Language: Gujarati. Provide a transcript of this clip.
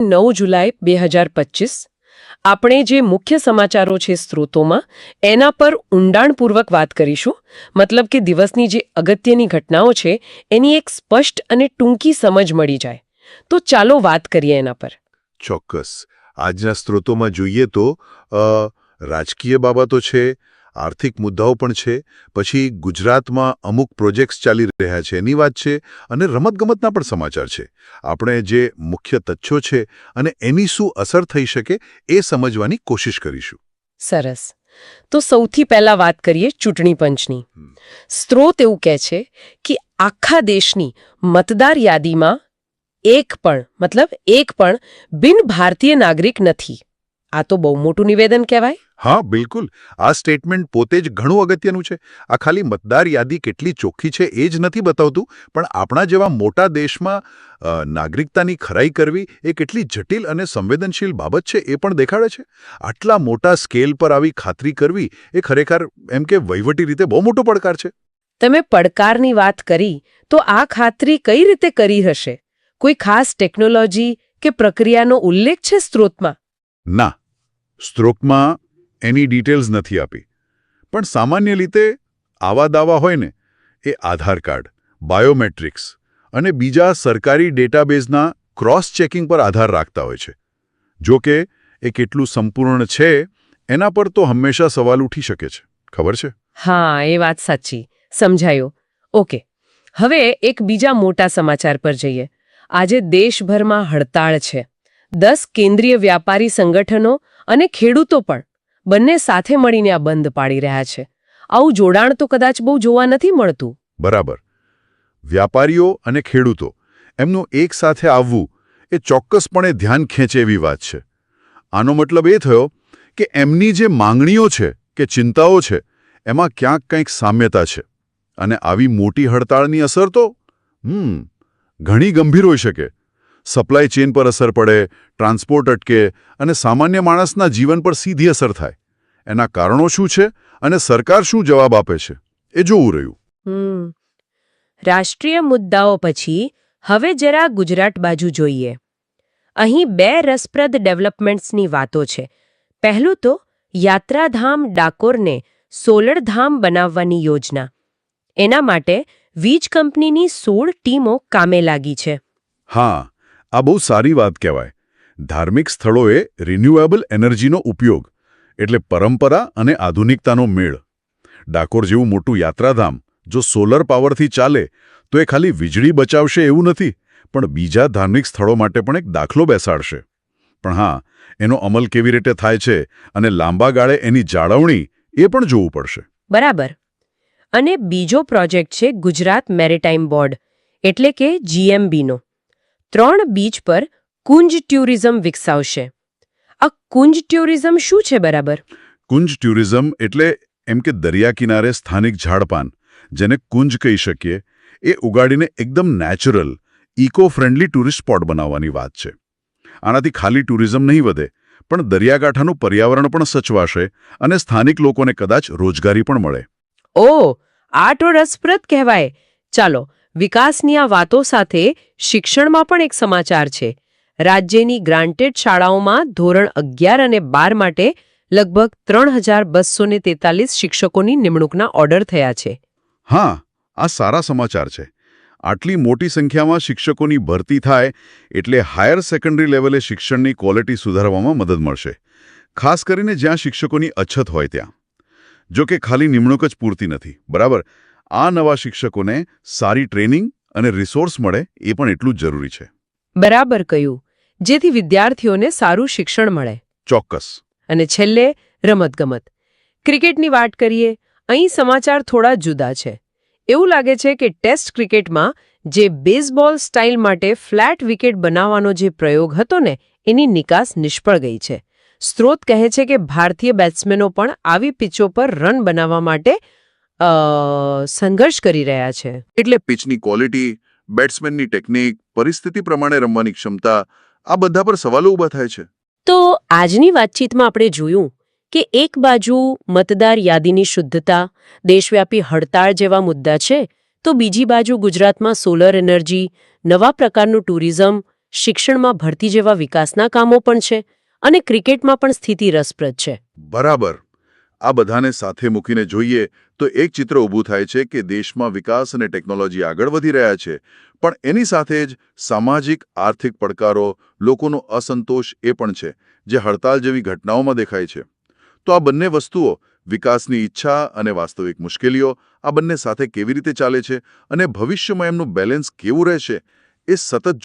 નવ જુલાઈ, બે હજાર પચીસ, આપણે જે મુખ્ય સમાચારો છે સ્ત્રોતોમાં, એના પર ઊંડાણપૂર્વક વાત કરીશું. મતલબ કે દિવસની જે અગત્યની ઘટનાઓ છે, એની એક સ્પષ્ટ અને ટૂંકી સમજ મળી જાય. તો ચાલો વાત કરીએ એના પર. ચોક્કસ. આજના સ્ત્રોતોમાં જોઈએ તો રાજકીય બાબતો છે આર્થિક મુદ્દાઓ પણ છે પછી ગુજરાતમાં અમુક પ્રોજેક્ટ્સ ચાલી રહ્યા છે એની વાત છે અને રમતગમતના પણ સમાચાર છે. આપણે જે મુખ્ય તથ્યો છે અને એની શું અસર થઈ શકે એ સમજવાની કોશિશ કરીશું. સરસ. તો સૌથી પહેલા વાત કરીએ ચૂંટણી પંચની. સ્ત્રોત એવું કહે છે કે આખા દેશની મતદાર યાદીમાં એક પણ મતલબ એક પણ બિન ભારતીય નાગરિક નથી. આ તો બહુ મોટું નિવેદન કહેવાય. હા બિલકુલ. આ સ્ટેટમેન્ટ પોતે જ ઘણું અગત્યનું છે. આ ખાલી મતદાર યાદી કેટલી ચોખ્ખી છે એ જ નથી બતાવતું પણ આપણા જેવા મોટા દેશમાં નાગરિકતાની ખરાઈ કરવી એ કેટલી જટિલ અને સંવેદનશીલ બાબત છે એ પણ દેખાડે છે. આટલા મોટા સ્કેલ પર આવી ખાતરી કરવી એ ખરેખર એમ કે વહીવટી રીતે બહુ મોટો પડકાર છે. તમે પડકારની વાત કરી તો આ ખાતરી કઈ રીતે કરી હશે? કોઈ ખાસ ટેકનોલોજી કે પ્રક્રિયાનો ઉલ્લેખ છે સ્ત્રોતમાં? ના. સ્ત્રોકમાં એની ડિટેલ્સ નથી આપી. પણ સામાન્ય રીતે આવા દાવા હોય ને, એ આધાર કાર્ડ, બાયોમેટ્રિક્સ અને બીજા સરકારી ડેટાબેઝના ક્રોસ ચેકિંગ પર આધાર રાખતા હોય છે. જો કે, એ કેટલું સંપૂર્ણ છે, એના પર તો હંમેશા સવાલ ઉઠી શકે છે. ખબર છે? હા, એ વાત સાચી. સમજાયો. ઓકે. હવે એક બીજા મોટા સમાચાર પર જઈએ. આજે દેશભરમાં હડતાળ છે. દસ કેન્દ્રીય વ્યાપારી સંગઠનો અને ખેડૂતો પણ બંને સાથે મળીને આ બંધ પાડી રહ્યા છે. આવું જોડાણ તો કદાચ બહુ જોવા નથી મળતું. બરાબર. વ્યાપારીઓ અને ખેડૂતો, એમનું એક સાથે આવવું એ ચોક્કસપણે ધ્યાન ખેંચે એવી વાત છે. આનો મતલબ એ થયો કે એમની જે માંગણીઓ છે કે ચિંતાઓ છે, એમાં ક્યાંક કંઈક સામ્યતા છે. અને આવી મોટી હડતાળની અસર તો, હમ, ઘણી ગંભીર હોઈ શકે. સપ્લાય ચેન પર અસર પડે ટ્રાન્સપોર્ટ અટકે અને સામાન્ય માણસના જીવન પર સીધી અસર થાય. એના કારણો શું છે અને સરકાર શું જવાબ આપે છે એ જોવું રહ્યું. રાષ્ટ્રીય મુદ્દાઓ પછી હવે જરા ગુજરાત બાજુ જોઈએ. અહીં બે રસપ્રદ ડેવલપમેન્ટ્સની વાતો છે. પહેલું તો યાત્રાધામ ડાકોરને સોલરધામ બનાવવાની યોજના. એના માટે વીજ કંપનીની સોળ ટીમો કામે લાગી છે. હા આ બહુ સારી વાત કહેવાય. ધાર્મિક સ્થળોએ રિન્યુએબલ એનર્જીનો ઉપયોગ, એટલે પરંપરા અને આધુનિકતાનો મેળ. ડાકોર જેવું મોટું યાત્રાધામ, જો સોલર પાવરથી ચાલે, તો એ ખાલી વીજળી બચાવશે એવું નથી, પણ બીજા ધાર્મિક સ્થળો માટે પણ એક દાખલો બેસાડશે. પણ હા, એનો અમલ કેવી રીતે થાય છે અને લાંબા ગાળે એની જાળવણી, એ પણ જોવું પડશે. બરાબર. અને બીજો પ્રોજેક્ટ છે ગુજરાત મેરીટાઈમ બોર્ડ, એટલે કે જીએમબીનો ત્રણ બીચ પર કુંજ ટ્યુરિઝમ વિકસાવશે. આ કુંજ ટ્યુરિઝમ શું છે બરાબર? કુંજ ટુરિઝમ એટલે એમ કે દરિયા કિનારે સ્થાનિક ઝાડપાન જેને કુંજ કહી શકીએ એ ઉગાડીને એકદમ natural eco friendly tourist spot બનાવવાની વાત છે. આનાથી ખાલી ટુરિઝમ નહીં વધે પણ દરિયાકાંઠાનું પર્યાવરણ પણ સચવાશે અને સ્થાનિક લોકોને કદાચ રોજગારી પણ મળે. ઓ આ તો રસપ્રદ કહેવાય. ચાલો વિકાસની આ વાતો સાથે શિક્ષણમાં પણ એક સમાચાર છે. રાજ્યની ગ્રાન્ટેડ શાળાઓમાં ધોરણ અગિયાર અને બાર માટે લગભગ ત્રણ હજાર બસો ને શિક્ષકોની નિમણૂકના ઓર્ડર થયા છે. હા, આ સારા સમાચાર છે. આટલી મોટી સંખ્યામાં શિક્ષકોની ભરતી થાય એટલે હાયર સેકન્ડરી લેવલે શિક્ષણની ક્વોલિટી સુધારવામાં મદદ મળશે. ખાસ કરીને જ્યાં શિક્ષકોની અછત હોય ત્યાં. જો કે ખાલી નિમણૂક જ પૂરતી નથી, બરાબર? આ નવા શિક્ષકોને સારી ટ્રેનિંગ અને રિસોર્સ મળે એ પણ એટલું જ જરૂરી છે. બરાબર કહ્યું. જેથી વિદ્યાર્થીઓને સારું શિક્ષણ મળે. ચોક્કસ. અને છેલ્લે રમતગમત. ક્રિકેટની વાત કરીએ અહીં સમાચાર થોડા જુદા છે. એવું લાગે છે કે ટેસ્ટ ક્રિકેટમાં જે બેઝબોલ સ્ટાઇલ માટે ફ્લેટ વિકેટ બનાવવાનો જે પ્રયોગ હતો ને એની નિકાસ નિષ્ફળ ગઈ છે. સ્ત્રોત કહે છે કે ભારતીય બેટ્સમેનો પણ આવી પિચો પર રન બનાવવા માટે સંઘર્ષ કરી રહ્યા છે. એટલે પિચની ક્વોલિટી બેટ્સમેનની ટેકનિક પરિસ્થિતિ પ્રમાણે રમવાની ક્ષમતા આ બધા પર સવાલો ઊભા થાય છે. તો આજની વાતચીતમાં આપણે જોયું કે એક બાજુ મતદાર યાદીની શુદ્ધતા દેશવ્યાપી હડતાળ જેવા મુદ્દા છે તો બીજી બાજુ ગુજરાતમાં સોલર એનર્જી નવા પ્રકારનું ટુરિઝમ શિક્ષણમાં ભરતી જેવા વિકાસના કામો પણ છે અને ક્રિકેટમાં પણ સ્થિતિ રસપ્રદ છે. બરાબર. આ બધાને સાથે મૂકીને જોઈએ તો એક ચિત્ર ઊભું થાય છે કે દેશમાં વિકાસ અને ટેકનોલોજી આગળ વધી રહ્યા છે. પણ એની સાથે જ સામાજિક, આર્થિક પડકારો, લોકોનો અસંતોષ એ પણ છે, જે હડતાલ જેવી ઘટનાઓમાં દેખાય છે. તો આ બંને વસ્તુઓ, વિકાસની ઈચ્છા અને વાસ્તવિક મુશ્કેલીઓ, આ બંને સાથે કેવી રીતે ચાલે છે અને ભવિષ્યમાં એમનું બેલેન્સ કેવું રહેશે, એ સતત